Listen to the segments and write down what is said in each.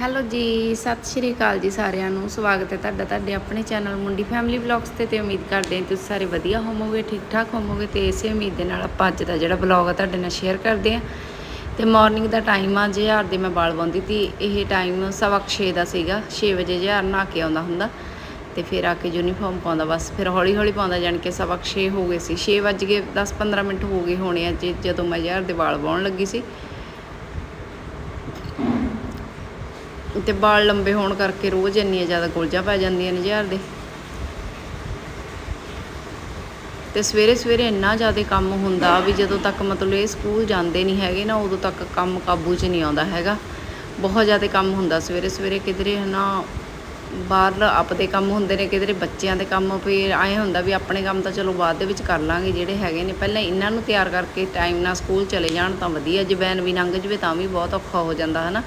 Hello ਜੀ, ਸਤਿ ਸ਼੍ਰੀ ਅਕਾਲ ਜੀ ਸਾਰਿਆਂ ਨੂੰ। ਸਵਾਗਤ ਹੈ ਤੁਹਾਡਾ ਤੁਹਾਡੇ ਆਪਣੇ ਚੈਨਲ ਮੁੰਡੀ ਫੈਮਿਲੀ ਵਲੌਗਸ ਤੇ ਤੇ ਉਮੀਦ ਕਰਦੇ ਹਾਂ ਤੁਸੀਂ ਸਾਰੇ ਵਧੀਆ ਹੋਵੋਗੇ ਠੀਕ ਠਾਕ ਹੋਵੋਗੇ ਤੇ ਇਸੇ ਉਮੀਦ ਦੇ ਨਾਲ ਆਪਾਂ ਅੱਜ ਦਾ ਜਿਹੜਾ ਵਲੌਗ ਆ ਤੁਹਾਡੇ ਨਾਲ ਸ਼ੇਅਰ ਕਰਦੇ ਹਾਂ। ਤੇ ਮਾਰਨਿੰਗ ਦਾ ਟਾਈਮ ਆ ਜਿਹਾਰ ਦੇ ਮੈਂ ਵਾਲ ਪਾਉਂਦੀ ਤੀ ਇਹ ਟਾਈਮ ਸਵਾ ਕੁ ਛੇ ਦਾ ਸੀਗਾ 6 ਵਜੇ ਜਿਹਾਰ ਨਹਾ ਕੇ ਆਉਂਦਾ ਹੁੰਦਾ। ਤੇ ਫਿਰ ਆ ਕੇ ਯੂਨੀਫਾਰਮ ਪਾਉਂਦਾ, ਬਸ ਫਿਰ ਹੌਲੀ ਹੌਲੀ ਪਾਉਂਦਾ, ਜਾਣ ਕੇ ਸਵਾ ਕੁ ਛੇ ਹੋ ਗਏ ਸੀ। 6 ਵੱਜ ਕੇ 10 15 ਮਿੰਟ ਹੋ ਗਏ ਹੋਣੇ ਆ ਜੇ ਜਦੋਂ ਮੈਂ ਜਿਹਾਰ ਦੇ ਵਾਲ ਵਾਉਣ ਲੱਗੀ ਸੀ। ਤੇ ਵਾਲ ਲੰਬੇ ਹੋਣ ਕਰਕੇ ਰੋਜ਼ ਇੰਨੀਆਂ ਜ਼ਿਆਦਾ ਗੁਲਜਾਂ ਪੈ ਜਾਂਦੀਆਂ ਨੇ ਜ਼ਹਿਰ ਦੇ। ਤੇ ਸਵੇਰੇ ਸਵੇਰੇ ਇੰਨਾ ਜ਼ਿਆਦਾ ਕੰਮ ਹੁੰਦਾ ਵੀ ਜਦੋਂ ਤੱਕ ਮਤਲਬ ਇਹ ਸਕੂਲ ਜਾਂਦੇ ਨਹੀਂ ਹੈਗੇ ਨਾ, ਉਦੋਂ ਤੱਕ ਕੰਮ ਕਾਬੂ 'ਚ ਨਹੀਂ ਆਉਂਦਾ ਹੈਗਾ। ਬਹੁਤ ਜ਼ਿਆਦਾ ਕੰਮ ਹੁੰਦਾ ਸਵੇਰੇ ਸਵੇਰੇ ਕਿਧਰੇ ਹਨਾ, ਬਾਹਰ ਆਪਦੇ ਕੰਮ ਹੁੰਦੇ ਨੇ, ਕਿਧਰੇ ਬੱਚਿਆਂ ਦੇ ਕੰਮ ਫਿਰ ਆਏ ਹੁੰਦਾ ਵੀ ਆਪਣੇ ਕੰਮ ਤਾਂ ਚਲੋ ਬਾਅਦ ਦੇ ਵਿੱਚ ਕਰ ਲਾਂਗੇ, ਜਿਹੜੇ ਹੈਗੇ ਨੇ। ਪਹਿਲਾਂ ਇਹਨਾਂ ਨੂੰ ਤਿਆਰ ਕਰਕੇ ਟਾਈਮ ਨਾਲ ਸਕੂਲ ਚਲੇ ਜਾਣ ਤਾਂ ਵਧੀਆ, ਜੇ ਵੈਨ ਵੀ ਲੰਘ ਜਵੇ ਤਾਂ ਵੀ ਬਹੁਤ ਔਖਾ ਹੋ ਜਾਂਦਾ ਹਨਾ।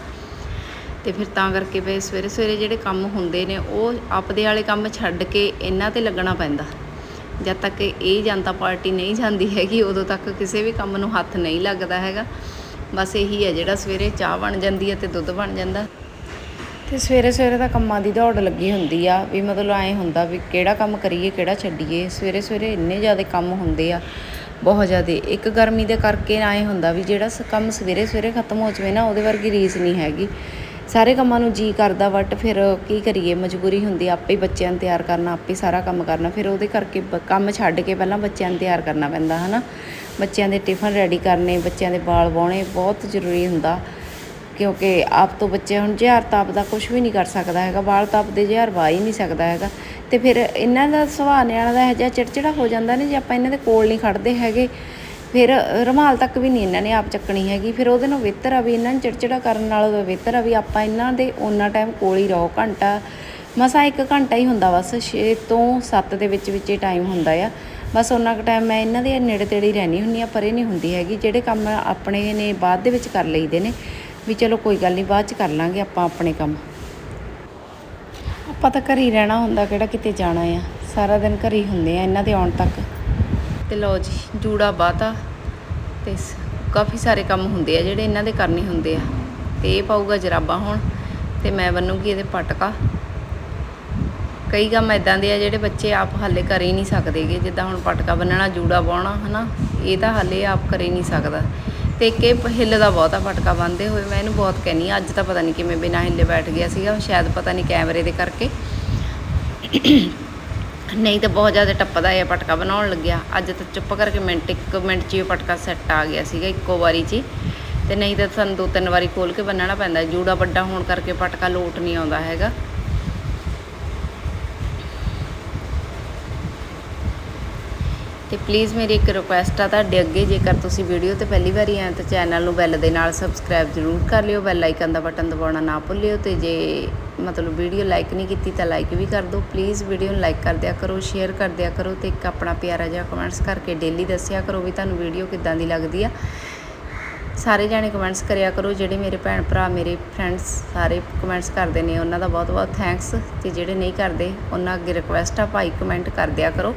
ਤੇ ਫਿਰ ਤਾਂ ਕਰਕੇ ਵੇ ਸਵੇਰੇ ਸਵੇਰੇ ਜਿਹੜੇ ਕੰਮ ਹੁੰਦੇ ਨੇ, ਉਹ ਆਪਦੇ ਵਾਲੇ ਕੰਮ ਛੱਡ ਕੇ ਇਹਨਾਂ ਤੇ ਲੱਗਣਾ ਪੈਂਦਾ। ਜਦ ਤੱਕ ਇਹ ਜਨਤਾ ਪਾਰਟੀ ਨਹੀਂ ਜਾਂਦੀ ਹੈਗੀ, ਉਦੋਂ ਤੱਕ ਕਿਸੇ ਵੀ ਕੰਮ ਨੂੰ ਹੱਥ ਨਹੀਂ ਲੱਗਦਾ ਹੈਗਾ। ਬਸ ਇਹੀ ਹੈ ਜਿਹੜਾ ਸਵੇਰੇ ਚਾਹ ਬਣ ਜਾਂਦੀ ਹੈ ਤੇ ਦੁੱਧ ਬਣ ਜਾਂਦਾ। ਤੇ ਸਵੇਰੇ ਸਵੇਰੇ ਤਾਂ ਕੰਮਾਂ ਦੀ ਦੌੜ ਲੱਗੀ ਹੁੰਦੀ ਆ, ਵੀ ਮਤਲਬ ਐਂ ਹੁੰਦਾ ਵੀ ਕਿਹੜਾ ਕੰਮ ਕਰੀਏ, ਕਿਹੜਾ ਛੱਡੀਏ। ਸਵੇਰੇ ਸਵੇਰੇ ਇੰਨੇ ਜ਼ਿਆਦਾ ਕੰਮ ਹੁੰਦੇ ਆ, ਬਹੁਤ ਜ਼ਿਆਦਾ। ਇੱਕ ਗਰਮੀ ਦੇ ਕਰਕੇ ਐਂ ਹੁੰਦਾ ਵੀ ਜਿਹੜਾ ਸ- ਕੰਮ ਸਵੇਰੇ ਸਵੇਰੇ ਖਤਮ ਹੋ ਜਾਵੇ ਨਾ, ਉਹਦੇ ਵਰਗੀ ਰੀਸ ਨਹੀਂ ਹੈਗੀ। ਸਾਰੇ ਕੰਮਾਂ ਨੂੰ ਜੀ ਕਰਦਾ ਬਟ ਫਿਰ ਕੀ ਕਰੀਏ? ਮਜਬੂਰੀ ਹੁੰਦੀ ਆਪੇ ਹੀ ਬੱਚਿਆਂ ਨੂੰ ਤਿਆਰ ਕਰਨਾ, ਆਪੇ ਸਾਰਾ ਕੰਮ ਕਰਨਾ। ਫਿਰ ਉਹਦੇ ਕਰਕੇ ਬ- ਕੰਮ ਛੱਡ ਕੇ ਪਹਿਲਾਂ ਬੱਚਿਆਂ ਨੂੰ ਤਿਆਰ ਕਰਨਾ ਪੈਂਦਾ, ਹਨਾ? ਬੱਚਿਆਂ ਦੇ ਟਿਫਨ ਰੈਡੀ ਕਰਨੇ, ਬੱਚਿਆਂ ਦੇ ਵਾਲ ਵਾਉਣੇ ਬਹੁਤ ਜ਼ਰੂਰੀ ਹੁੰਦਾ, ਕਿਉਂਕਿ ਆਪ ਤੋਂ ਬੱਚੇ ਹੁਣ ਜ਼ਹਿਰ ਤਾਪ ਦਾ ਕੁਝ ਵੀ ਨਹੀਂ ਕਰ ਸਕਦਾ ਹੈਗਾ, ਵਾਲ ਤਾਪ ਦੇ ਜ਼ਹਿਰ ਵਾ ਹੀ ਨਹੀਂ ਸਕਦਾ ਹੈਗਾ। ਤੇ ਫਿਰ ਇਹਨਾਂ ਦਾ ਸੁਭਾਅ ਨਿਆਣਾ ਦਾ ਇਹ ਜਿਹਾ ਚਿੜਚਿੜਾ ਹੋ ਜਾਂਦਾ ਨੇ, ਜੇ ਆਪਾਂ ਇਹਨਾਂ ਦੇ ਕੋਲ ਨਹੀਂ ਖੜਦੇ ਹੈਗੇ ਫਿਰ ਰਮਾਲ ਤੱਕ ਵੀ ਨਹੀਂ ਇਹਨਾਂ ਨੇ ਆਪ ਚੱਕਣੀ ਹੈਗੀ, ਫਿਰ ਉਹਦੇ ਨਾਲ ਬਿਹਤਰ ਆ ਵੀ ਇਹਨਾਂ ਨੂੰ ਚਿੜਚਿੜਾ ਕਰਨ ਨਾਲੋਂ ਬਿਹਤਰ ਆ ਵੀ ਆਪਾਂ ਇਹਨਾਂ ਦੇ ਉਹਨਾਂ ਟਾਈਮ ਕੋਲ ਹੀ ਰਹੋ, ਘੰਟਾ, ਮਸਾ ਇੱਕ ਘੰਟਾ ਹੀ ਹੁੰਦਾ ਬਸ 6 ਤੋਂ 7 ਦੇ ਵਿੱਚ ਵਿੱਚ ਹੀ ਟਾਈਮ ਹੁੰਦਾ ਆ। ਬਸ ਉਹਨਾਂ ਕੁ ਟਾਈਮ ਮੈਂ ਇਹਨਾਂ ਦੇ ਨੇੜੇ ਤੇੜੇ ਹੀ ਰਹਿਣੀ ਹੁੰਦੀ ਆ ਪਰੇ ਨਹੀਂ ਹੁੰਦੀ ਹੈਗੀ, ਜਿਹੜੇ ਕੰਮ ਆਪਣੇ ਨੇ ਬਾਅਦ ਦੇ ਵਿੱਚ ਕਰ ਲਈਦੇ ਨੇ, ਵੀ ਚਲੋ ਕੋਈ ਗੱਲ ਨਹੀਂ ਬਾਅਦ ਚ ਕਰ ਲਾਂਗੇ ਆਪਾਂ ਆਪਣੇ ਕੰਮ। ਆਪਾਂ ਤਾਂ ਘਰ ਹੀ ਰਹਿਣਾ ਹੁੰਦਾ, ਕਿਹੜਾ ਕਿਤੇ ਜਾਣਾ ਆ, ਸਾਰਾ ਦਿਨ ਘਰ ਹੀ ਹੁੰਦੇ ਆ ਇਹਨਾਂ ਦੇ ਆਉਣ ਤੱਕ। ਤੇ ਲਓ ਜੀ, ਜੂੜਾ ਬਾਤਾ ਤੇ ਸ- ਕਾਫੀ ਸਾਰੇ ਕੰਮ ਹੁੰਦੇ ਆ ਜਿਹੜੇ ਇਹਨਾਂ ਦੇ ਕਰਨੇ ਹੁੰਦੇ ਆ। ਤੇ ਇਹ ਪਾਊਗਾ ਜਰਾਬਾ ਹੁਣ ਤੇ ਮੈਂ ਬੰਨੂਗੀ ਇਹਦੇ ਪਟਕਾ। ਕਈ ਕੰਮ ਇਦਾਂ ਦੇ ਆ ਜਿਹੜੇ ਬੱਚੇ ਆਪ ਹਾਲੇ ਕਰ ਹੀ ਨਹੀਂ ਸਕਦੇਗੇ ਜਿੱਦਾਂ ਹੁਣ ਪਟਕਾ ਬੰਨਣਾ, ਜੂੜਾ ਪਾਉਣਾ ਹਨਾ, ਇਹ ਤਾਂ ਹਾਲੇ ਆਪ ਕਰ ਹੀ ਨਹੀਂ ਸਕਦਾ। ਤੇ ਇੱਕ ਇਹ ਹਿੱਲਦਾ ਬਹੁਤ ਆ, ਪਟਕਾ ਬੰਨਦੇ ਹੋਏ ਮੈਂ ਇਹਨੂੰ ਬਹੁਤ ਕਹਿੰਨੀ ਆ ਅੱਜ ਤਾਂ ਪਤਾ ਨਹੀਂ ਕਿਵੇਂ ਬਿਨਾਂ ਹਿੱਲੇ ਬੈਠ ਗਿਆ ਸੀਗਾ, ਸ਼ਾਇਦ ਪਤਾ ਨਹੀਂ ਕੈਮਰੇ ਦੇ ਕਰਕੇ। ਨਹੀਂ ਤਾਂ ਬਹੁਤ ਜ਼ਿਆਦਾ ਟੱਪਦਾ ਇਹ ਪਟਕਾ ਬਣਾਉਣ ਲੱਗਿਆ। ਅੱਜ ਤਾਂ ਚੁੱਪ ਕਰਕੇ ਮਿੰਟ, ਇੱਕ ਮਿੰਟ 'ਚ ਹੀ ਪਟਕਾ ਸੈੱਟ ਆ ਗਿਆ ਸੀਗਾ, ਇੱਕੋ ਵਾਰੀ 'ਚ ਹੀ। ਤੇ ਨਹੀਂ ਤਾਂ ਸਾਨੂੰ ਦੋ ਤਿੰਨ ਵਾਰੀ ਖੋਲ ਕੇ ਬੰਨਣਾ ਪੈਂਦਾ। ਜੂੜਾ ਵੱਡਾ ਹੋਣ ਕਰਕੇ ਪਟਕਾ ਲੋਟ ਨਹੀਂ ਆਉਂਦਾ ਹੈਗਾ। ਤੇ ਪਲੀਜ਼ ਮੇਰੀ ਇੱਕ ਰਿਕੁਐਸਟ ਆ ਤੁਹਾਡੇ ਅੱਗੇ, ਜੇਕਰ ਤੁਸੀਂ ਵੀਡੀਓ ਤੇ ਪਹਿਲੀ ਵਾਰੀ ਆਏ ਤਾਂ ਚੈਨਲ ਨੂੰ ਬੈਲ ਦੇ ਨਾਲ ਸਬਸਕ੍ਰਾਈਬ ਜ਼ਰੂਰ ਕਰ ਲਿਓ ਬੈਲ ਆਈਕਨ ਦਾ ਬਟਨ ਦਬਾਉਣਾ ਨਾ ਭੁੱਲਿਓ ਤੇ ਜੇ ਮਤਲਬ ਵੀਡੀਓ ਲਾਈਕ ਨਹੀਂ ਕੀਤੀ ਤਾਂ ਲਾਈਕ ਵੀ ਕਰ ਦਿਓ। ਪਲੀਜ਼ ਵੀਡੀਓ ਨੂੰ ਲਾਈਕ ਕਰ ਦਿਆ ਕਰੋ ਸ਼ੇਅਰ ਕਰ ਦਿਆ ਕਰੋ ਤੇ ਇੱਕ ਆਪਣਾ ਪਿਆਰਾ ਜਿਹਾ ਕਮੈਂਟਸ ਕਰਕੇ ਡੇਲੀ ਦੱਸਿਆ ਕਰੋ ਵੀ ਤੁਹਾਨੂੰ ਵੀਡੀਓ ਕਿੱਦਾਂ ਦੀ ਲੱਗਦੀ ਆ। ਸਾਰੇ ਜਾਣੇ ਕਮੈਂਟਸ ਕਰਿਆ ਕਰੋ, ਜਿਹੜੇ ਮੇਰੇ ਭੈਣ ਭਰਾ, ਮੇਰੇ ਫਰੈਂਡਸ ਸਾਰੇ ਕਮੈਂਟਸ ਕਰਦੇ ਨੇ, ਉਹਨਾਂ ਦਾ ਬਹੁਤ ਬਹੁਤ ਥੈਂਕਸ ਤੇ ਜਿਹੜੇ ਨਹੀਂ ਕਰਦੇ, ਉਹਨਾਂ ਅੱਗੇ ਰਿਕੁਐਸਟ ਆ, ਭਾਈ ਕਮੈਂਟ ਕਰ ਦਿਆ ਕਰੋ,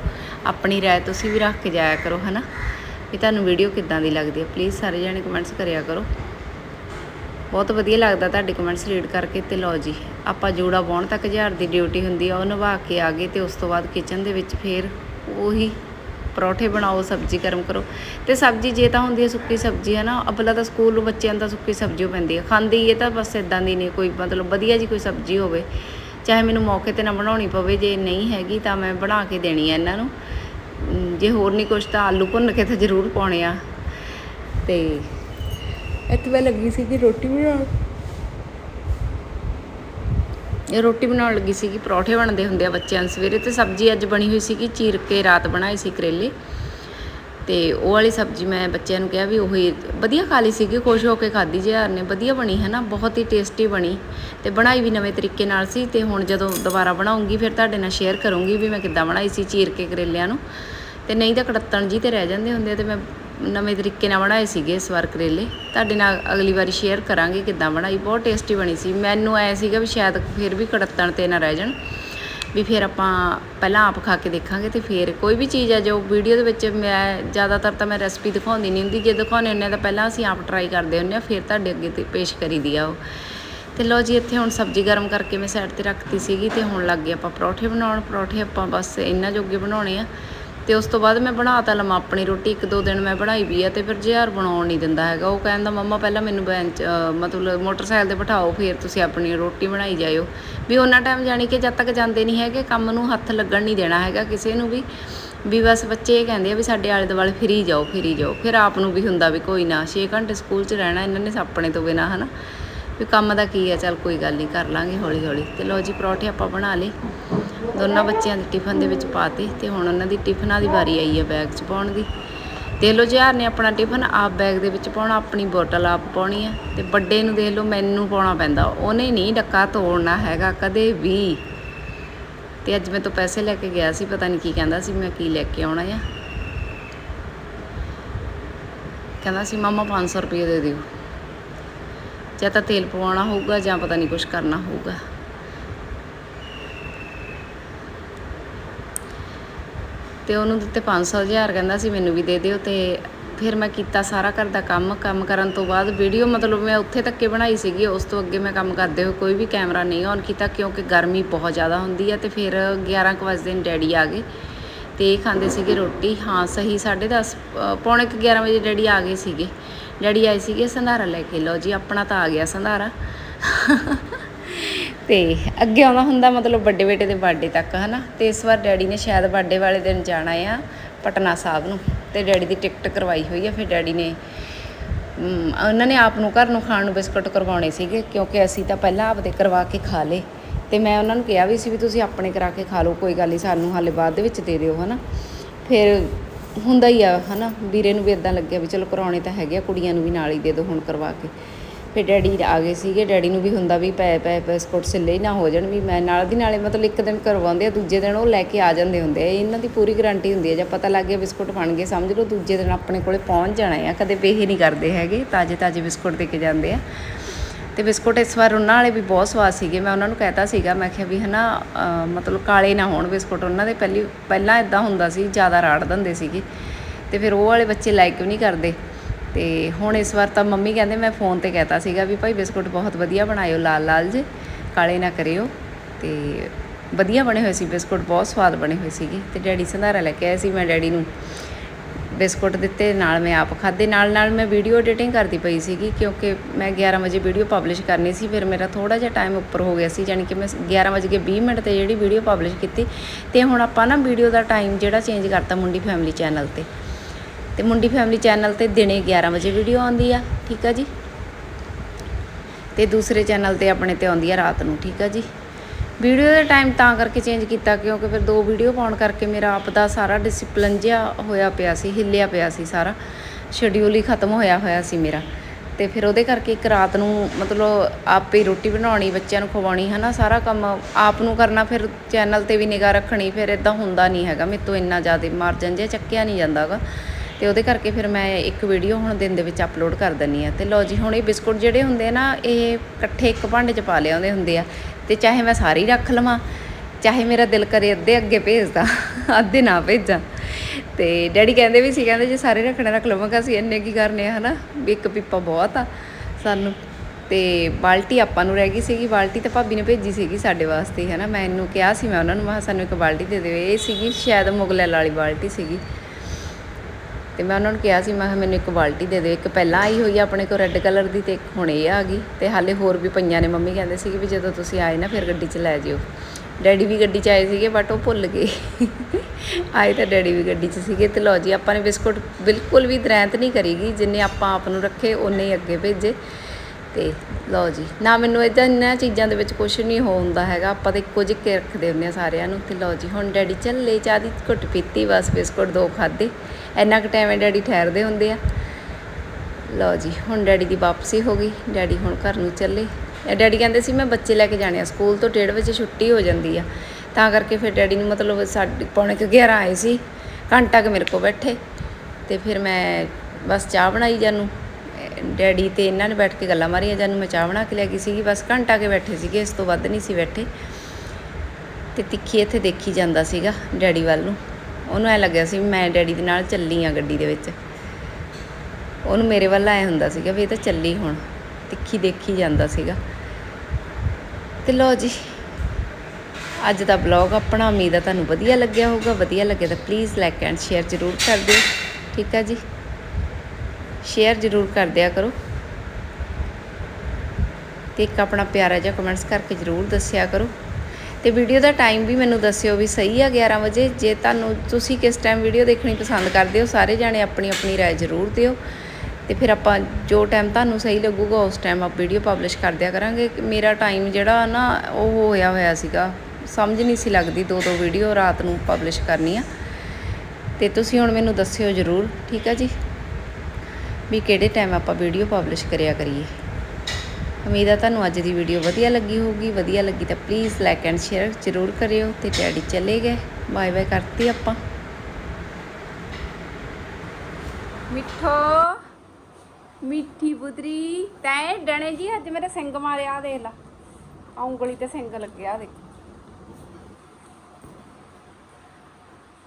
ਆਪਣੀ ਰਾਏ ਤੁਸੀਂ ਵੀ ਰੱਖ ਕੇ ਜਾਇਆ ਕਰੋ, ਹਨਾ? ਵੀ ਤੁਹਾਨੂੰ ਵੀਡੀਓ ਕਿੱਦਾਂ ਦੀ ਲੱਗਦੀ ਹੈ ਪਲੀਜ਼ ਸਾਰੇ ਜਾਣੇ ਕਮੈਂਟਸ ਕਰਿਆ ਕਰੋ। ਬਹੁਤ ਵਧੀਆ ਲੱਗਦਾ ਤੁਹਾਡੇ ਕਮੈਂਟਸ ਰੀਡ ਕਰਕੇ ਤੇ ਲਓ ਜੀ, ਆਪਾਂ ਜੋੜਾ ਪਾਉਣ ਤੱਕ ਹਜ਼ਾਰ ਦੀ ਡਿਊਟੀ ਹੁੰਦੀ ਆ, ਉਹ ਨਿਭਾ ਕੇ ਆ ਗਏ ਤੇ ਉਸ ਤੋਂ ਬਾਅਦ ਕਿਚਨ ਦੇ ਵਿੱਚ ਫੇਰ ਉਹੀ ਪਰੌਠੇ ਬਣਾਓ, ਸਬਜ਼ੀ ਗਰਮ ਕਰੋ। ਤੇ ਸਬਜ਼ੀ ਜੇ ਤਾਂ ਹੁੰਦੀ ਹੈ ਸੁੱਕੀ ਸਬਜ਼ੀ, ਹੈ ਨਾ? ਅਬਲਾ ਤਾਂ ਸਕੂਲ ਨੂੰ ਬੱਚਿਆਂ ਦਾ ਸੁੱਕੀ ਸਬਜ਼ੀ ਉਹ ਪੈਂਦੀ ਹੈ। ਖਾਂਦੀ ਇਹ ਤਾਂ ਬਸ ਇਦਾਂ ਦੀ ਨਹੀਂ, ਕੋਈ ਮਤਲਬ ਵਧੀਆ ਜੀ ਕੋਈ ਸਬਜ਼ੀ ਹੋਵੇ। ਚਾਹੇ ਮੈਨੂੰ ਮੌਕੇ ਤੇ ਨਾ ਬਣਾਉਣੀ ਪਵੇ, ਜੇ ਨਹੀਂ ਹੈਗੀ ਤਾਂ ਮੈਂ ਬਣਾ ਕੇ ਦੇਣੀ ਹੈ ਇਹਨਾਂ ਨੂੰ। ਜੇ ਹੋਰ ਨਹੀਂ ਕੁਛ ਤਾਂ ਆਲੂ ਭੁੰਨ ਕੇ ਤਾਂ ਜ਼ਰੂਰ ਪਾਉਣੇ ਆ। ਤੇ ਇੱਥੇ ਮੈਂ ਲੱਗੀ ਸੀ ਕਿ ਰੋਟੀ ਬਣਾਉਣ। ਇਹ ਰੋਟੀ ਬਣਾਉਣ ਲੱਗੀ ਸੀਗੀ ਕਿ ਪਰੌਠੇ ਬਣਦੇ ਹੁੰਦੇ ਆ ਬੱਚਿਆਂ ਨੂੰ ਸਵੇਰੇ ਤੇ ਸਬਜ਼ੀ ਅੱਜ ਬਣੀ ਹੋਈ ਸੀਗੀ ਚੀਰ ਕੇ ਰਾਤ ਬਣਾਈ ਸੀ ਕਰੇਲੇ। ਤੇ ਉਹ ਵਾਲੀ ਸਬਜ਼ੀ ਮੈਂ ਬੱਚਿਆਂ ਨੂੰ ਕਿਹਾ ਵੀ ਉਹੀ ਵਧੀਆ ਖਾ ਲਈ ਸੀਗੀ, ਖੁਸ਼ ਹੋ ਕੇ ਖਾਧੀ ਜੇ ਨੇ, ਵਧੀਆ ਬਣੀ ਹੈ ਨਾ, ਬਹੁਤ ਹੀ ਟੇਸਟੀ ਬਣੀ। ਤੇ ਬਣਾਈ ਵੀ ਨਵੇਂ ਤਰੀਕੇ ਨਾਲ ਸੀ ਤੇ ਹੁਣ ਜਦੋਂ ਦੁਬਾਰਾ ਬਣਾਉਂਗੀ ਫਿਰ ਤੁਹਾਡੇ ਨਾਲ ਸ਼ੇਅਰ ਕਰੂੰਗੀ ਵੀ ਮੈਂ ਕਿੱਦਾਂ ਬਣਾਈ ਸੀ ਚੀਰ ਕੇ ਕਰੇਲਿਆਂ ਨੂੰ। ਤੇ ਨਹੀਂ ਤਾਂ ਕੜੱਤਣ ਜੀ ਤੇ ਰਹਿ ਜਾਂਦੇ ਹੁੰਦੇ ਆ ਤੇ ਮੈਂ ਨਵੇਂ ਤਰੀਕੇ ਨਾਲ ਬਣਾਏ ਸੀਗੇ ਇਸ ਵਾਰ ਕਰੇਲੇ। ਤੁਹਾਡੇ ਨਾਲ ਅਗਲੀ ਵਾਰੀ ਸ਼ੇਅਰ ਕਰਾਂਗੇ ਕਿੱਦਾਂ ਬਣਾਈ। ਬਹੁਤ ਟੇਸਟੀ ਬਣੀ ਸੀ। ਮੈਨੂੰ ਐ ਸੀਗਾ ਵੀ ਸ਼ਾਇਦ ਫਿਰ ਵੀ ਕੜੱਤਣ ਤੇ ਨਾ ਰਹਿ ਜਾਣ। ਵੀ ਫਿਰ ਆਪਾਂ ਪਹਿਲਾਂ ਆਪ ਖਾ ਕੇ ਦੇਖਾਂਗੇ ਤੇ ਫਿਰ ਕੋਈ ਵੀ ਚੀਜ਼ ਹੈ ਜੋ ਵੀਡੀਓ ਦੇ ਵਿੱਚ ਮੈਂ ਜ਼ਿਆਦਾਤਰ ਤਾਂ ਮੈਂ ਰੈਸਪੀ ਦਿਖਾਉਂਦੀ ਨਹੀਂ ਹੁੰਦੀ। ਜੇ ਦਿਖਾਉਂਦੇ ਹੁੰਦੇ ਹਾਂ ਤਾਂ ਪਹਿਲਾਂ ਅਸੀਂ ਆਪ ਟਰਾਈ ਕਰਦੇ ਹੁੰਦੇ ਆ, ਫਿਰ ਤੁਹਾਡੇ ਅੱਗੇ ਤੇ ਪੇਸ਼ ਕਰੀਦੀ ਆ ਉਹ। ਤੇ ਲੋ ਜੀ, ਇੱਥੇ ਹੁਣ ਸਬਜ਼ੀ ਗਰਮ ਕਰਕੇ ਮੈਂ ਸਾਈਡ ਤੇ ਰੱਖਤੀ ਸੀਗੀ ਤੇ ਹੁਣ ਲੱਗ ਗਏ ਆਪਾਂ ਪਰੌਠੇ ਬਣਾਉਣ। ਪਰੌਠੇ ਆਪਾਂ ਬਸ ਇੰਨਾ ਜੋਗੇ ਬਣਾਉਣੇ ਆ। ਤੇ ਉਸ ਤੋਂ ਬਾਅਦ ਮੈਂ ਬਣਾ ਤਾ ਲਵਾਂ ਆਪਣੀ ਰੋਟੀ, ਇੱਕ ਦੋ ਦਿਨ ਮੈਂ ਬਣਾਈ ਵੀ ਆ ਤੇ ਫਿਰ ਜਿਹਾਰ ਬਣਾਉਣ ਨਹੀਂ ਦਿੰਦਾ ਹੈਗਾ। ਉਹ ਕਹਿੰਦਾ ਮੰਮਾ ਪਹਿਲਾਂ ਮੈਨੂੰ ਬੈਂਚ ਮਤਲਬ ਮੋਟਰਸਾਈਕਲ ਤੇ ਬਿਠਾਓ, ਫਿਰ ਤੁਸੀਂ ਆਪਣੀ ਰੋਟੀ ਬਣਾਈ ਜਾਇਓ। ਵੀ ਉਹਨਾਂ ਟਾਈਮ ਜਾਣੀ ਕਿ ਜਦ ਤੱਕ ਜਾਂਦੇ ਨਹੀਂ ਹੈਗੇ, ਕੰਮ ਨੂੰ ਹੱਥ ਲੱਗਣ ਨਹੀਂ ਦੇਣਾ ਹੈਗਾ ਕਿਸੇ ਨੂੰ ਵੀ। ਵੀ ਬਸ ਬੱਚੇ ਇਹ ਕਹਿੰਦੇ ਆ ਵੀ ਸਾਡੇ ਆਲੇ ਦੁਆਲੇ ਫਰੀ ਜਾਓ, ਫਿਰੀ ਜਾਓ। ਫਿਰ ਆਪ ਨੂੰ ਵੀ ਹੁੰਦਾ ਵੀ ਕੋਈ ਨਾ 6 ਘੰਟੇ ਸਕੂਲ 'ਚ ਰਹਿਣਾ ਇਹਨਾਂ ਨੇ ਆਪਣੇ ਤੋਂ ਬਿਨਾ, ਹਨਾ। ਵੀ ਕੰਮ ਦਾ ਕੀ ਆ, ਚੱਲ ਕੋਈ ਗੱਲ ਨਹੀਂ ਕਰ ਲਾਂਗੇ ਹੌਲੀ ਹੌਲੀ ਤੇ ਲੋ ਜੀ, ਪਰੌਂਠੇ ਆਪਾਂ ਬਣਾ ਲਏ। ਦੋਨਾਂ ਬੱਚਿਆਂ ਦੇ ਟਿਫਨ ਦੇ ਵਿੱਚ ਪਾਤੇ ਤੇ ਹੁਣ ਉਹਨਾਂ ਦੀ ਟਿਫਨਾਂ ਦੀ ਵਾਰੀ ਆਈ ਹੈ ਬੈਗ 'ਚ ਪਾਉਣ ਦੀ। ਦੇਖ ਲਓ ਜਿਹਾਰ ਨੇ ਆਪਣਾ ਟਿਫਨ ਆਪ ਬੈਗ ਦੇ ਵਿੱਚ ਪਾਉਣਾ, ਆਪਣੀ ਬੋਟਲ ਆਪ ਪਾਉਣੀ ਹੈ ਤੇ ਵੱਡੇ ਨੂੰ ਦੇਖ ਲਓ ਮੈਨੂੰ ਪਾਉਣਾ ਪੈਂਦਾ, ਉਹਨੇ ਨਹੀਂ ਡੱਕਾ ਤੋੜਨਾ ਹੈਗਾ ਕਦੇ ਵੀ। ਤੇ ਅੱਜ ਮੈਂ ਤੋਂ ਪੈਸੇ ਲੈ ਕੇ ਗਿਆ ਸੀ, ਪਤਾ ਨਹੀਂ ਕੀ ਕਹਿੰਦਾ ਸੀ, ਮੈਂ ਕੀ ਲੈ ਕੇ ਆਉਣਾ ਆ। ਕਹਿੰਦਾ ਸੀ, ਮਾਮਾ 500 ਰੁਪਏ ਦੇ ਦਿਓ। ਜਾਂ ਤਾਂ ਤੇਲ ਪਵਾਉਣਾ ਹੋਊਗਾ ਜਾਂ ਪਤਾ ਨਹੀਂ ਕੁਝ ਕਰਨਾ ਹੋਊਗਾ। ਤੇ ਉਹਨੂੰ ਦਿੱਤੇ 500 ਹਜ਼ਾਰ, ਕਹਿੰਦਾ ਸੀ ਮੈਨੂੰ ਵੀ ਦੇ ਦਿਓ ਤੇ ਫਿਰ ਮੈਂ ਕੀਤਾ ਸਾਰਾ ਘਰ ਦਾ ਕੰਮ ਕੰਮ ਕਰਨ ਤੋਂ ਬਾਅਦ ਵੀਡੀਓ ਮਤਲਬ ਮੈਂ ਉੱਥੇ ਤੱਕ ਕੇ ਬਣਾਈ ਸੀਗੀ, ਉਸ ਤੋਂ ਅੱਗੇ ਮੈਂ ਕੰਮ ਕਰਦੇ ਹੋਏ ਕੋਈ ਵੀ ਕੈਮਰਾ ਨਹੀਂ ਔਨ ਕੀਤਾ ਕਿਉਂਕਿ ਗਰਮੀ ਬਹੁਤ ਜ਼ਿਆਦਾ ਹੁੰਦੀ ਹੈ ਤੇ ਫਿਰ 11 ਕੁ ਵਜੇ ਦਿਨ ਡੈਡੀ ਆ ਗਏ ਤੇ ਇਹ ਖਾਂਦੇ ਸੀਗੇ ਰੋਟੀ। ਹਾਂ, ਸਹੀ 10:30 ਪੌਣੇ ਕੁ 11 ਵਜੇ ਡੈਡੀ ਆ ਗਏ ਸੀਗੇ। ਡੈਡੀ ਆਏ ਸੀਗੇ, ਸੰਧਾਰਾ ਲੈ ਕੇ। ਲਓ ਜੀ, ਆਪਣਾ ਤਾਂ ਆ ਗਿਆ ਸੰਧਾਰਾ। ਤੇ ਅੱਗੇ ਆਉਂਦਾ ਹੁੰਦਾ ਮਤਲਬ ਵੱਡੇ ਬੇਟੇ ਦੇ ਬਰਥਡੇ ਤੱਕ, ਹਨਾ? ਤੇ ਇਸ ਵਾਰ ਡੈਡੀ ਨੇ ਸ਼ਾਇਦ ਬਰਥਡੇ ਵਾਲੇ ਦਿਨ ਜਾਣਾ ਆ ਪਟਨਾ ਸਾਹਿਬ ਨੂੰ ਤੇ ਡੈਡੀ ਦੀ ਟਿਕਟ ਕਰਵਾਈ ਹੋਈ ਆ, ਫਿਰ ਡੈਡੀ ਨੇ ਉਹਨਾਂ ਨੇ ਆਪ ਨੂੰ ਘਰ ਨੂੰ ਖਾਣ ਨੂੰ ਬਿਸਕੁਟ ਕਰਵਾਉਣੇ ਸੀਗੇ, ਕਿਉਂਕਿ ਅਸੀਂ ਤਾਂ ਪਹਿਲਾਂ ਆਪਦੇ ਕਰਵਾ ਕੇ ਖਾ ਲੇ ਤੇ ਮੈਂ ਉਹਨਾਂ ਨੂੰ ਕਿਹਾ ਵੀ ਸੀ ਵੀ ਤੁਸੀਂ ਆਪਣੇ ਕਰਾ ਕੇ ਖਾ ਲਓ, ਕੋਈ ਗੱਲ ਨਹੀਂ, ਸਾਨੂੰ ਹਾਲੇ ਬਾਅਦ ਦੇ ਵਿੱਚ ਦੇ ਦਿਓ, ਹਨਾ? ਫਿਰ ਹੁੰਦਾ ਹੀ ਆ, ਹਨਾ? ਵੀਰੇ ਨੂੰ ਵੀ ਇਦਾਂ ਲੱਗਿਆ ਵੀ ਚਲੋ ਕਰਾਉਣੇ ਤਾਂ ਹੈਗੇ ਆ, ਕੁੜੀਆਂ ਨੂੰ ਵੀ ਨਾਲ ਹੀ ਦੇ ਦਿਓ ਹੁਣ ਕਰਵਾ ਕੇ। ਫਿਰ ਡੈਡੀ ਆ ਗਏ ਸੀਗੇ, ਡੈਡੀ ਨੂੰ ਵੀ ਹੁੰਦਾ ਵੀ ਪੈ ਪੈ ਬਿਸਕੁਟ ਸਿੱਲੇ ਹੀ ਨਾ ਹੋ ਜਾਣ ਵੀ ਮੈਂ ਨਾਲ ਦੀ ਨਾਲੇ ਮਤਲਬ ਇੱਕ ਦਿਨ ਕਰਵਾਉਂਦੇ ਆ, ਦੂਜੇ ਦਿਨ ਉਹ ਲੈ ਕੇ ਆ ਜਾਂਦੇ ਹੁੰਦੇ ਆ ਇਹਨਾਂ ਦੀ ਪੂਰੀ ਗਾਰੰਟੀ ਹੁੰਦੀ ਹੈ ਜੇ ਪਤਾ ਲੱਗ ਗਿਆ ਬਿਸਕੁਟ ਬਣ ਗਏ, ਸਮਝ ਲਓ ਦੂਜੇ ਦਿਨ ਆਪਣੇ ਕੋਲੇ ਪਹੁੰਚ ਜਾਣਾ ਆ, ਕਦੇ ਬੇਹੇ ਨਹੀਂ ਕਰਦੇ ਹੈਗੇ ਤਾਜ਼ੇ ਤਾਜ਼ੇ ਬਿਸਕੁਟ ਦੇ ਕੇ ਜਾਂਦੇ ਆ। ਤੇ ਬਿਸਕੁਟ ਇਸ ਵਾਰ ਉਹਨਾਂ ਵਾਲੇ ਵੀ ਬਹੁਤ ਸਵਾਦ ਸੀਗੇ, ਮੈਂ ਉਹਨਾਂ ਨੂੰ ਕਹਿਤਾ ਸੀਗਾ, ਮੈਂ ਕਿਹਾ ਵੀ ਹਨਾ, ਅਹ, ਮਤਲਬ ਕਾਲੇ ਨਾ ਹੋਣ ਬਿਸਕੁਟ, ਉਹਨਾਂ ਦੇ ਪਹਿਲੀ, ਪਹਿਲਾਂ ਇਦਾਂ ਹੁੰਦਾ ਸੀ, ਜ਼ਿਆਦਾ ਰਾੜ ਦਿੰਦੇ ਸੀਗੇ। ਤੇ ਫਿਰ ਉਹ ਵਾਲੇ ਬੱਚੇ ਲਾਈਕ ਵੀ ਨਹੀਂ ਕਰਦੇ। ਤੇ ਹੁਣ ਇਸ ਵਾਰ ਤਾਂ ਮੰਮੀ ਕਹਿੰਦੇ ਮੈਂ ਫੋਨ ਤੇ ਕਹਿਤਾ ਸੀਗਾ ਵੀ ਭਾਈ ਬਿਸਕੁਟ ਬਹੁਤ ਵਧੀਆ ਬਣਾਇਓ, ਲਾਲ ਲਾਲ ਜੇ, ਕਾਲੇ ਨਾ ਕਰਿਓ। ਤੇ ਵਧੀਆ ਬਣੇ ਹੋਏ ਸੀ ਬਿਸਕੁਟ, ਬਹੁਤ ਸਵਾਦ ਬਣੇ ਹੋਏ ਸੀਗੇ। ਤੇ ਡੈਡੀ ਸੰਧਾਰਾ ਲੈ ਕੇ ਆਏ ਸੀ ਮੈਂ ਡੈਡੀ ਨੂੰ। ਬਿਸਕੁਟ ਦਿੱਤੇ, ਨਾਲ ਮੈਂ ਆਪ ਖਾਦੇ ਨਾਲ ਨਾਲ ਮੈਂ ਵੀਡੀਓ ਐਡੀਟਿੰਗ ਕਰਦੀ ਪਈ ਸੀਗੀ ਕਿਉਂਕਿ ਮੈਂ 11 ਵਜੇ ਵੀਡੀਓ ਪਬਲਿਸ਼ ਕਰਨੀ ਸੀ, ਫਿਰ ਮੇਰਾ ਥੋੜਾ ਜਿਹਾ ਟਾਈਮ ਉੱਪਰ ਹੋ ਗਿਆ ਸੀ ਯਾਨੀ ਕਿ ਮੈਂ 11 ਵਜੇ ਕੇ 20 ਮਿੰਟ ਤੇ ਜਿਹੜੀ ਵੀਡੀਓ ਪਬਲਿਸ਼ ਕੀਤੀ। ਤੇ ਹੁਣ ਆਪਾਂ ਨਾ ਵੀਡੀਓ ਦਾ ਟਾਈਮ ਜਿਹੜਾ ਚੇਂਜ ਕਰਤਾ ਮੁੰਡੀ ਫੈਮਿਲੀ ਚੈਨਲ ਤੇ। ਤੇ ਮੁੰਡੀ ਫੈਮਿਲੀ ਚੈਨਲ ਤੇ ਦਿਨੇ 11 ਵਜੇ ਵੀਡੀਓ ਆਉਂਦੀ ਆ, ਠੀਕ ਆ ਜੀ? ਤੇ ਦੂਸਰੇ ਚੈਨਲ ਤੇ ਆਪਣੇ ਤੇ ਆਉਂਦੀ ਆ ਰਾਤ ਨੂੰ, ਠੀਕ ਆ ਜੀ? ਵੀਡੀਓ ਦਾ ਟਾਈਮ ਤਾਂ ਕਰਕੇ ਚੇਂਜ ਕੀਤਾ ਕਿਉਂਕਿ ਫਿਰ ਦੋ ਵੀਡੀਓ ਪਾਉਣ ਕਰਕੇ ਮੇਰਾ ਆਪ ਦਾ ਸਾਰਾ ਡਿਸਪਲਿਨ ਜਿਹਾ ਹੋਇਆ ਪਿਆ ਸੀ, ਹਿੱਲਿਆ ਪਿਆ ਸੀ ਸਾਰਾ। ਸ਼ਡਿਊਲ ਹੀ ਖਤਮ ਹੋਇਆ ਹੋਇਆ ਸੀ ਮੇਰਾ। ਤੇ ਫਿਰ ਉਹਦੇ ਕਰਕੇ ਇੱਕ ਰਾਤ ਨੂੰ ਮਤਲਬ ਆਪੇ ਰੋਟੀ ਬਣਾਉਣੀ, ਬੱਚਿਆਂ ਨੂੰ ਖਵਾਉਣੀ, ਹਨਾ, ਸਾਰਾ ਕੰਮ ਆਪ ਨੂੰ ਕਰਨਾ ਫਿਰ ਚੈਨਲ ਤੇ ਵੀ ਨਿਗਾਹ ਰੱਖਣੀ ਫਿਰ ਇਦਾਂ ਹੁੰਦਾ ਨਹੀਂ ਹੈਗਾ। ਮੇਰੇ ਤੋਂ ਇੰਨਾ ਜ਼ਿਆਦਾ ਮਾਰਜਨ ਜਿਹਾ ਚੱਕਿਆ ਨਹੀਂ ਜਾਂਦਾਗਾ। ਤੇ ਉਹਦੇ ਕਰਕੇ ਫਿਰ ਮੈਂ ਇੱਕ ਵੀਡੀਓ ਹੁਣ ਦਿਨ ਦੇ ਵਿੱਚ ਅਪਲੋਡ ਕਰ ਦਿੰਨੀ ਆ ਤੇ ਲਓ ਜੀ, ਹੁਣ ਇਹ ਬਿਸਕੁਟ ਜਿਹੜੇ ਹੁੰਦੇ ਆ ਨਾ, ਇਹ ਇਕੱਠੇ ਇੱਕ ਭਾਂਡੇ 'ਚ ਪਾ ਲਿਆਉਂਦੇ ਹੁੰਦੇ ਆ। ਤੇ ਚਾਹੇ ਮੈਂ ਸਾਰੇ ਹੀ ਰੱਖ ਲਵਾਂ, ਚਾਹੇ ਮੇਰਾ ਦਿਲ ਕਰੇ ਅੱਧੇ ਅੱਗੇ ਭੇਜਦਾ, ਅੱਧੇ ਨਾ ਭੇਜਾਂ। ਤੇ ਡੈਡੀ ਕਹਿੰਦੇ ਵੀ ਸੀ, ਕਹਿੰਦੇ ਜੇ ਸਾਰੇ ਰੱਖਣੇ ਰੱਖ ਲਵਾਂਗਾ, ਅਸੀਂ ਇੰਨੇ ਕੀ ਕਰਨੇ ਆ, ਹਨਾ? ਵੀ ਇੱਕ ਪੀਪਾ ਬਹੁਤ ਆ ਸਾਨੂੰ। ਤੇ ਬਾਲਟੀ ਆਪਾਂ ਨੂੰ ਰਹਿ ਗਈ ਸੀਗੀ, ਬਾਲਟੀ ਤਾਂ ਭਾਬੀ ਨੇ ਭੇਜੀ ਸੀਗੀ ਸਾਡੇ ਵਾਸਤੇ, ਹਨਾ? ਮੈਂ ਇਹਨੂੰ ਕਿਹਾ ਸੀ, ਮੈਂ ਉਹਨਾਂ ਨੂੰ, ਮੈਂ ਸਾਨੂੰ ਇੱਕ ਬਾਲਟੀ ਦੇ ਦਿਓ। ਇਹ ਸੀਗੀ ਸ਼ਾਇਦ ਮੁਗਲੈਲ ਵਾਲੀ ਬਾਲਟੀ ਸੀਗੀ। ਤੇ ਮੈਂ ਉਹਨਾਂ ਨੂੰ ਕਿਹਾ ਸੀ, ਮੈਂ ਕਿਹਾ ਮੈਨੂੰ ਇੱਕ ਬਾਲਟੀ ਦੇ ਦਿਓ, ਇੱਕ ਪਹਿਲਾਂ ਆਈ ਹੋਈ ਆ ਆਪਣੇ ਕੋਲ ਰੈੱਡ ਕਲਰ ਦੀ ਤੇ ਇੱਕ ਹੁਣ ਇਹ ਆ ਗਈ। ਤੇ ਹਾਲੇ ਹੋਰ ਵੀ ਪਈਆਂ ਨੇ, ਮੰਮੀ ਕਹਿੰਦੇ ਸੀਗੇ ਵੀ ਜਦੋਂ ਤੁਸੀਂ ਆਏ ਨਾ ਫਿਰ ਗੱਡੀ 'ਚ ਲੈ ਜਿਓ। ਡੈਡੀ ਵੀ ਗੱਡੀ 'ਚ ਆਏ ਸੀਗੇ ਬਟ ਉਹ ਭੁੱਲ ਗਏ। ਆਏ ਤਾਂ ਡੈਡੀ ਵੀ ਗੱਡੀ 'ਚ ਸੀਗੇ, ਤੇ ਲਓ ਜੀ, ਆਪਾਂ ਨੇ ਬਿਸਕੁਟ ਬਿਲਕੁਲ ਵੀ ਦਰੈਂਤ ਨਹੀਂ ਕਰੀਗੀ ਜਿੰਨੇ ਆਪਾਂ ਆਪ ਨੂੰ ਰੱਖੇ ਉਨੇ ਹੀ ਅੱਗੇ ਭੇਜੇ। ਤੇ ਲਓ ਜੀ। ਨਾ ਮੈਨੂੰ ਇਦਾਂ ਇਹਨਾਂ ਚੀਜ਼ਾਂ ਦੇ ਵਿੱਚ ਕੁਝ ਨਹੀਂ ਹੋ ਹੁੰਦਾ ਹੈਗਾ। ਆਪਾਂ ਤਾਂ ਇੱਕੋ ਜਿਹੇ ਰੱਖਦੇ ਹੁੰਦੇ ਆ ਸਾਰਿਆਂ ਨੂੰ। ਤੇ ਲਓ ਜੀ, ਹੁਣ ਡੈਡੀ ਚੱਲੇ, ਚਾਹ ਦੀ ਘੁੱਟ ਪੀਤੀ, ਬਸ ਬਿਸਕੁਟ, ਦੋ ਖਾਦੇ ਇੰਨਾ ਕੁ ਟਾਈਮ ਡੈਡੀ ਠਹਿਰਦੇ ਹੁੰਦੇ ਆ। ਲਓ ਜੀ, ਹੁਣ ਡੈਡੀ ਦੀ ਵਾਪਸੀ ਹੋ ਗਈ। ਡੈਡੀ ਹੁਣ ਘਰ ਨੂੰ ਚੱਲੇ। ਡੈਡੀ ਕਹਿੰਦੇ ਸੀ, ਮੈਂ ਬੱਚੇ ਲੈ ਕੇ ਜਾਣੇ ਆ ਸਕੂਲ ਤੋਂ 1:30 ਵਜੇ ਛੁੱਟੀ ਹੋ ਜਾਂਦੀ ਆ। ਤਾਂ ਕਰਕੇ ਫਿਰ ਡੈਡੀ ਨੂੰ ਮਤਲਬ ਸਾਡੇ ਪੌਣੇ ਕੁ 11 ਆਏ ਸੀ। ਘੰਟਾ ਕੁ ਮੇਰੇ ਕੋਲ ਬੈਠੇ। ਤੇ ਫਿਰ ਮੈਂ ਬਸ ਚਾਹ ਬਣਾਈ ਜਾਨੂੰ। ਡੈਡੀ ਤੇ ਇਹਨਾਂ ਨੇ ਬੈਠ ਕੇ ਗੱਲਾਂ ਮਾਰੀਆਂ ਜਾਨੂੰ ਮੈਂ ਚਾਹ ਬਣਾ ਕੇ ਲੈ ਗਈ ਸੀਗੀ, ਬਸ ਘੰਟਾ ਕੇ ਬੈਠੇ ਸੀਗੇ, ਇਸ ਤੋਂ ਵੱਧ ਨਹੀਂ ਸੀ ਬੈਠੇ। ਤੇ ਤਿੱਖੀ ਇੱਥੇ ਦੇਖੀ ਜਾਂਦਾ ਸੀਗਾ ਡੈਡੀ ਵੱਲ ਨੂੰ। ਉਹਨੂੰ ਐ ਲੱਗਿਆ ਸੀ ਵੀ ਮੈਂ ਡੈਡੀ ਦੇ ਨਾਲ ਚੱਲੀ ਆ ਗੱਡੀ ਦੇ ਵਿੱਚ। ਉਹਨੂੰ ਮੇਰੇ ਵੱਲ ਐ ਹੁੰਦਾ ਸੀਗਾ ਵੀ ਇਹ ਤਾਂ ਚੱਲੀ ਹੁਣ। ਤਿੱਖੀ ਦੇਖੀ ਜਾਂਦਾ ਸੀਗਾ। ਤੇ ਲੋ ਜੀ, ਅੱਜ ਦਾ ਬਲੌਗ ਆਪਣਾ, ਉਮੀਦ ਆ ਤੁਹਾਨੂੰ ਵਧੀਆ ਲੱਗਿਆ ਹੋਊਗਾ। ਵਧੀਆ ਲੱਗਿਆ ਤਾਂ ਪਲੀਜ਼ ਲਾਈਕ ਐਂਡ ਸ਼ੇਅਰ ਜ਼ਰੂਰ ਕਰ ਦਿਓ। ਠੀਕ ਆ ਜੀ? ਸ਼ੇਅਰ ਜ਼ਰੂਰ ਕਰ ਦਿਆ ਕਰੋ ਤੇ ਇੱਕ ਆਪਣਾ ਪਿਆਰਾ ਜਿਹਾ ਕਮੈਂਟਸ ਕਰਕੇ ਜ਼ਰੂਰ ਦੱਸਿਆ ਕਰੋ ਤੇ ਵੀਡੀਓ ਦਾ ਟਾਈਮ ਵੀ ਮੈਨੂੰ ਦੱਸਿਓ ਵੀ ਸਹੀ ਆ 11 ਵਜੇ ਜੇ ਤੁਹਾਨੂੰ ਤੁਸੀਂ ਕਿਸ ਟਾਈਮ ਵੀਡੀਓ ਦੇਖਣੀ ਪਸੰਦ ਕਰਦੇ ਹੋ ਸਾਰੇ ਜਾਣੇ ਆਪਣੀ ਆਪਣੀ رائے ਜ਼ਰੂਰ ਦਿਓ ਤੇ ਫਿਰ ਆਪਾਂ ਜੋ ਟਾਈਮ ਤੁਹਾਨੂੰ ਸਹੀ ਲੱਗੂਗਾ ਉਸ ਟਾਈਮ ਆਪ ਵੀਡੀਓ ਪਬਲਿਸ਼ ਕਰ ਦਿਆ ਕਰਾਂਗੇ ਮੇਰਾ ਟਾਈਮ ਜਿਹੜਾ ਨਾ ਉਹ ਹੋਇਆ ਹੋਇਆ ਸੀਗਾ ਸਮਝ ਨਹੀਂ ਸੀ ਲੱਗਦੀ ਦੋ ਦੋ ਵੀਡੀਓ ਰਾਤ ਨੂੰ ਪਬਲਿਸ਼ ਕਰਨੀ ਆ ਤੇ ਤੁਸੀਂ ਹੁਣ ਮੈਨੂੰ ਦੱਸਿਓ ਜ਼ਰੂਰ ਠੀਕ ਆ ਜੀ ਵੀ ਕਿਹੜੇ ਟਾਈਮ ਆਪਾਂ ਵੀਡੀਓ ਪਬਲਿਸ਼ ਕਰਿਆ ਕਰੀਏ। ਉਮੀਦ ਆ ਤੁਹਾਨੂੰ ਅੱਜ ਦੀ ਵੀਡੀਓ ਵਧੀਆ ਲੱਗੀ ਹੋਊਗੀ। ਵਧੀਆ ਲੱਗੀ ਤਾਂ ਪਲੀਜ਼ ਲਾਈਕ ਐਂਡ ਸ਼ੇਅਰ ਜ਼ਰੂਰ ਕਰਿਓ ਤੇ ਡੈਡੀ ਚਲੇ ਗਏ। ਬਾਏ ਬਾਏ ਕਰਤੀ ਆਪਾਂ। ਮਿੱਠੋ, ਮਿੱਠੀ ਪੁੱਤਰੀ ਤੈਂ ਡਣੇ ਜੀ ਅੱਜ ਮੇਰੇ ਸਿੰਗ ਮਾਰਿਆ ਆਹ ਦੇਖ ਲਾ। ਆਹ ਉਂਗਲੀ ਤੇ ਸਿੰਘ ਲੱਗਿਆ ਦੇਖ।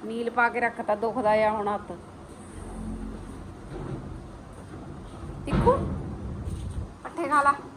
ਨੀਲ ਪਾ ਕੇ ਰੱਖਤਾ ਦੁਖਦਾ ਆ ਹੁਣ ਹੱਥ। ਟਿੱਕੂ ਪੱਠੇ ਖਾ ਲਾ